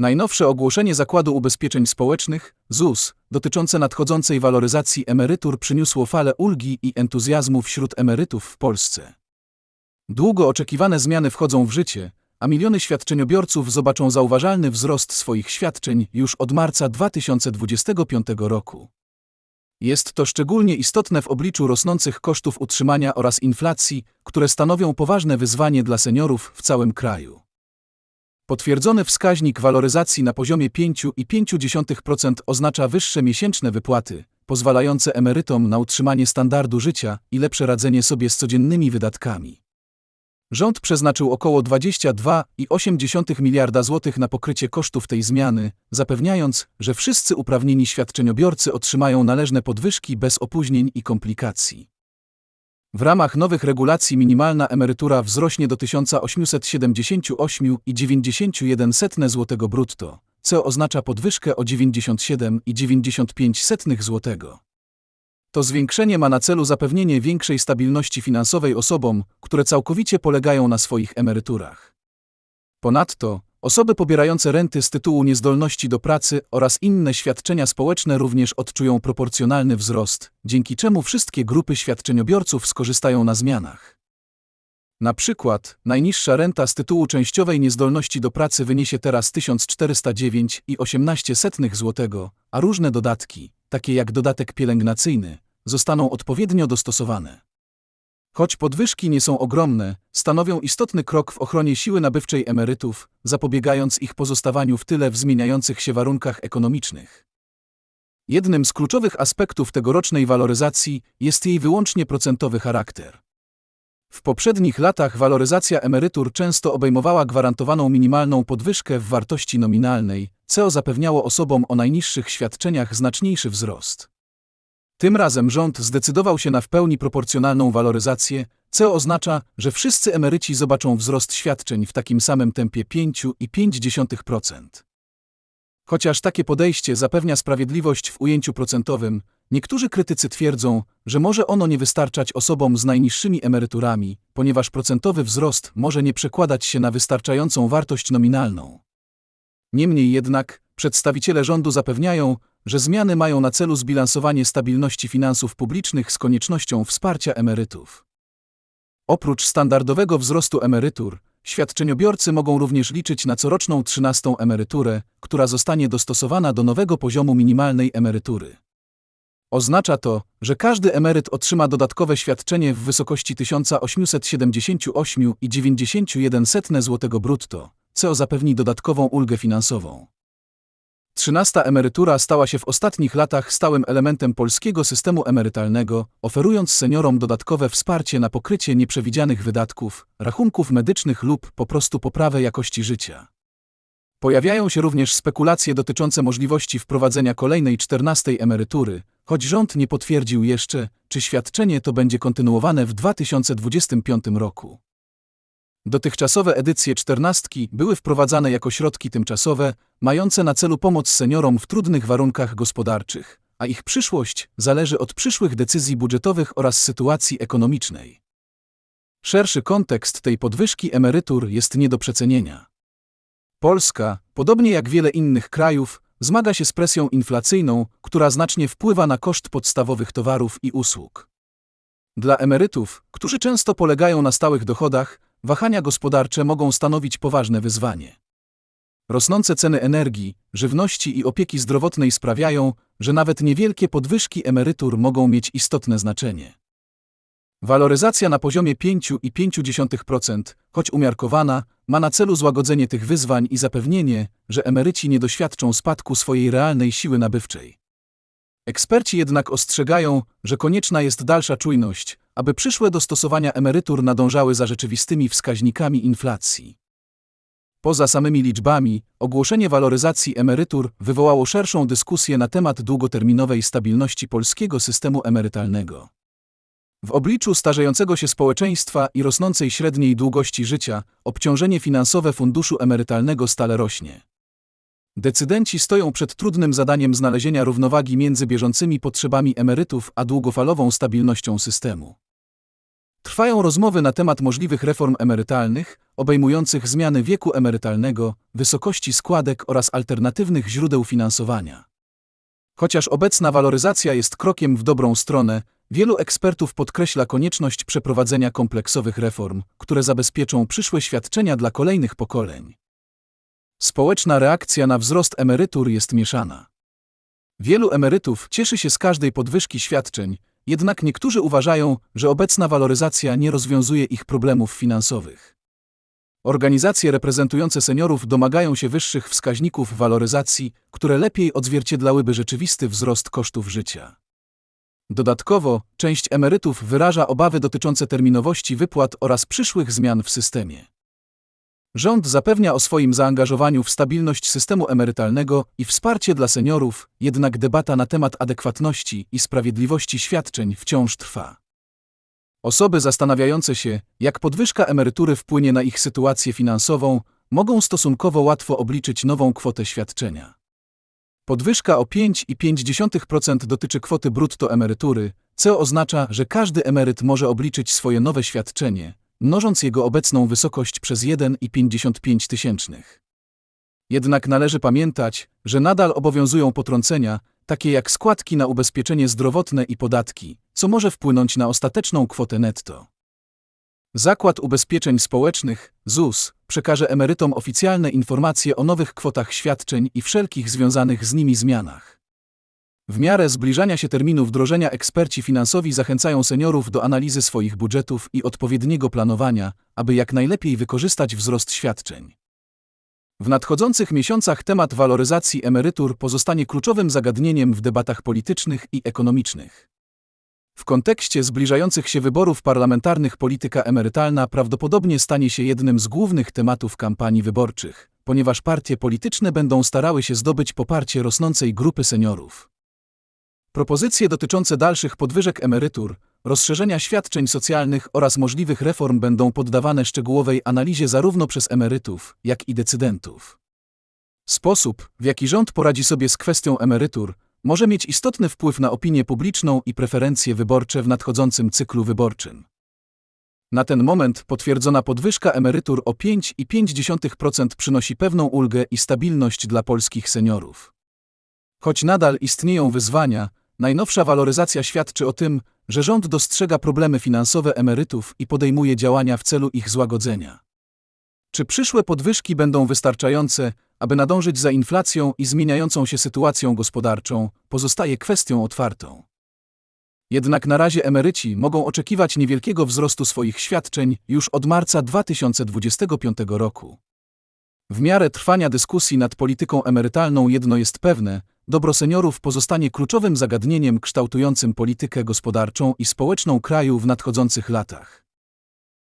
Najnowsze ogłoszenie Zakładu Ubezpieczeń Społecznych, ZUS, dotyczące nadchodzącej waloryzacji emerytur przyniosło falę ulgi i entuzjazmu wśród emerytów w Polsce. Długo oczekiwane zmiany wchodzą w życie, a miliony świadczeniobiorców zobaczą zauważalny wzrost swoich świadczeń już od marca 2025 roku. Jest to szczególnie istotne w obliczu rosnących kosztów utrzymania oraz inflacji, które stanowią poważne wyzwanie dla seniorów w całym kraju. Potwierdzony wskaźnik waloryzacji na poziomie 5,5% oznacza wyższe miesięczne wypłaty, pozwalające emerytom na utrzymanie standardu życia i lepsze radzenie sobie z codziennymi wydatkami. Rząd przeznaczył około 22,8 miliarda złotych na pokrycie kosztów tej zmiany, zapewniając, że wszyscy uprawnieni świadczeniobiorcy otrzymają należne podwyżki bez opóźnień i komplikacji. W ramach nowych regulacji minimalna emerytura wzrośnie do 1878,91 zł brutto, co oznacza podwyżkę o 97,95 zł. To zwiększenie ma na celu zapewnienie większej stabilności finansowej osobom, które całkowicie polegają na swoich emeryturach. Ponadto, osoby pobierające renty z tytułu niezdolności do pracy oraz inne świadczenia społeczne również odczują proporcjonalny wzrost, dzięki czemu wszystkie grupy świadczeniobiorców skorzystają na zmianach. Na przykład, najniższa renta z tytułu częściowej niezdolności do pracy wyniesie teraz 1409,18 zł, a różne dodatki, takie jak dodatek pielęgnacyjny, zostaną odpowiednio dostosowane. Choć podwyżki nie są ogromne, stanowią istotny krok w ochronie siły nabywczej emerytów, zapobiegając ich pozostawaniu w tyle w zmieniających się warunkach ekonomicznych. Jednym z kluczowych aspektów tegorocznej waloryzacji jest jej wyłącznie procentowy charakter. W poprzednich latach waloryzacja emerytur często obejmowała gwarantowaną minimalną podwyżkę w wartości nominalnej, co zapewniało osobom o najniższych świadczeniach znaczniejszy wzrost. Tym razem rząd zdecydował się na w pełni proporcjonalną waloryzację, co oznacza, że wszyscy emeryci zobaczą wzrost świadczeń w takim samym tempie 5,5%. Chociaż takie podejście zapewnia sprawiedliwość w ujęciu procentowym, niektórzy krytycy twierdzą, że może ono nie wystarczać osobom z najniższymi emeryturami, ponieważ procentowy wzrost może nie przekładać się na wystarczającą wartość nominalną. Niemniej jednak, przedstawiciele rządu zapewniają, że zmiany mają na celu zbilansowanie stabilności finansów publicznych z koniecznością wsparcia emerytów. Oprócz standardowego wzrostu emerytur, świadczeniobiorcy mogą również liczyć na coroczną trzynastą emeryturę, która zostanie dostosowana do nowego poziomu minimalnej emerytury. Oznacza to, że każdy emeryt otrzyma dodatkowe świadczenie w wysokości 1878,91 zł brutto, co zapewni dodatkową ulgę finansową. Trzynasta emerytura stała się w ostatnich latach stałym elementem polskiego systemu emerytalnego, oferując seniorom dodatkowe wsparcie na pokrycie nieprzewidzianych wydatków, rachunków medycznych lub po prostu poprawę jakości życia. Pojawiają się również spekulacje dotyczące możliwości wprowadzenia kolejnej czternastej emerytury, choć rząd nie potwierdził jeszcze, czy świadczenie to będzie kontynuowane w 2025 roku. Dotychczasowe edycje czternastki były wprowadzane jako środki tymczasowe, mające na celu pomoc seniorom w trudnych warunkach gospodarczych, a ich przyszłość zależy od przyszłych decyzji budżetowych oraz sytuacji ekonomicznej. Szerszy kontekst tej podwyżki emerytur jest nie do przecenienia. Polska, podobnie jak wiele innych krajów, zmaga się z presją inflacyjną, która znacznie wpływa na koszt podstawowych towarów i usług. Dla emerytów, którzy często polegają na stałych dochodach, wahania gospodarcze mogą stanowić poważne wyzwanie. Rosnące ceny energii, żywności i opieki zdrowotnej sprawiają, że nawet niewielkie podwyżki emerytur mogą mieć istotne znaczenie. Waloryzacja na poziomie 5,5%, choć umiarkowana, ma na celu złagodzenie tych wyzwań i zapewnienie, że emeryci nie doświadczą spadku swojej realnej siły nabywczej. Eksperci jednak ostrzegają, że konieczna jest dalsza czujność, aby przyszłe dostosowania emerytur nadążały za rzeczywistymi wskaźnikami inflacji. Poza samymi liczbami, ogłoszenie waloryzacji emerytur wywołało szerszą dyskusję na temat długoterminowej stabilności polskiego systemu emerytalnego. W obliczu starzejącego się społeczeństwa i rosnącej średniej długości życia, obciążenie finansowe funduszu emerytalnego stale rośnie. Decydenci stoją przed trudnym zadaniem znalezienia równowagi między bieżącymi potrzebami emerytów a długofalową stabilnością systemu. Trwają rozmowy na temat możliwych reform emerytalnych obejmujących zmiany wieku emerytalnego, wysokości składek oraz alternatywnych źródeł finansowania. Chociaż obecna waloryzacja jest krokiem w dobrą stronę, wielu ekspertów podkreśla konieczność przeprowadzenia kompleksowych reform, które zabezpieczą przyszłe świadczenia dla kolejnych pokoleń. Społeczna reakcja na wzrost emerytur jest mieszana. Wielu emerytów cieszy się z każdej podwyżki świadczeń, jednak niektórzy uważają, że obecna waloryzacja nie rozwiązuje ich problemów finansowych. Organizacje reprezentujące seniorów domagają się wyższych wskaźników waloryzacji, które lepiej odzwierciedlałyby rzeczywisty wzrost kosztów życia. Dodatkowo, część emerytów wyraża obawy dotyczące terminowości wypłat oraz przyszłych zmian w systemie. Rząd zapewnia o swoim zaangażowaniu w stabilność systemu emerytalnego i wsparcie dla seniorów, jednak debata na temat adekwatności i sprawiedliwości świadczeń wciąż trwa. Osoby zastanawiające się, jak podwyżka emerytury wpłynie na ich sytuację finansową, mogą stosunkowo łatwo obliczyć nową kwotę świadczenia. Podwyżka o 5,5% dotyczy kwoty brutto emerytury, co oznacza, że każdy emeryt może obliczyć swoje nowe świadczenie, mnożąc jego obecną wysokość przez 1,55 tysięcznych. Jednak należy pamiętać, że nadal obowiązują potrącenia, takie jak składki na ubezpieczenie zdrowotne i podatki, co może wpłynąć na ostateczną kwotę netto. Zakład Ubezpieczeń Społecznych, ZUS, przekaże emerytom oficjalne informacje o nowych kwotach świadczeń i wszelkich związanych z nimi zmianach. W miarę zbliżania się terminu wdrożenia eksperci finansowi zachęcają seniorów do analizy swoich budżetów i odpowiedniego planowania, aby jak najlepiej wykorzystać wzrost świadczeń. W nadchodzących miesiącach temat waloryzacji emerytur pozostanie kluczowym zagadnieniem w debatach politycznych i ekonomicznych. W kontekście zbliżających się wyborów parlamentarnych polityka emerytalna prawdopodobnie stanie się jednym z głównych tematów kampanii wyborczych, ponieważ partie polityczne będą starały się zdobyć poparcie rosnącej grupy seniorów. Propozycje dotyczące dalszych podwyżek emerytur, rozszerzenia świadczeń socjalnych oraz możliwych reform będą poddawane szczegółowej analizie zarówno przez emerytów, jak i decydentów. Sposób, w jaki rząd poradzi sobie z kwestią emerytur, może mieć istotny wpływ na opinię publiczną i preferencje wyborcze w nadchodzącym cyklu wyborczym. Na ten moment potwierdzona podwyżka emerytur o 5,5% przynosi pewną ulgę i stabilność dla polskich seniorów. Choć nadal istnieją wyzwania, najnowsza waloryzacja świadczy o tym, że rząd dostrzega problemy finansowe emerytów i podejmuje działania w celu ich złagodzenia. Czy przyszłe podwyżki będą wystarczające, aby nadążyć za inflacją i zmieniającą się sytuacją gospodarczą, pozostaje kwestią otwartą. Jednak na razie emeryci mogą oczekiwać niewielkiego wzrostu swoich świadczeń już od marca 2025 roku. W miarę trwania dyskusji nad polityką emerytalną jedno jest pewne, dobro seniorów pozostanie kluczowym zagadnieniem kształtującym politykę gospodarczą i społeczną kraju w nadchodzących latach.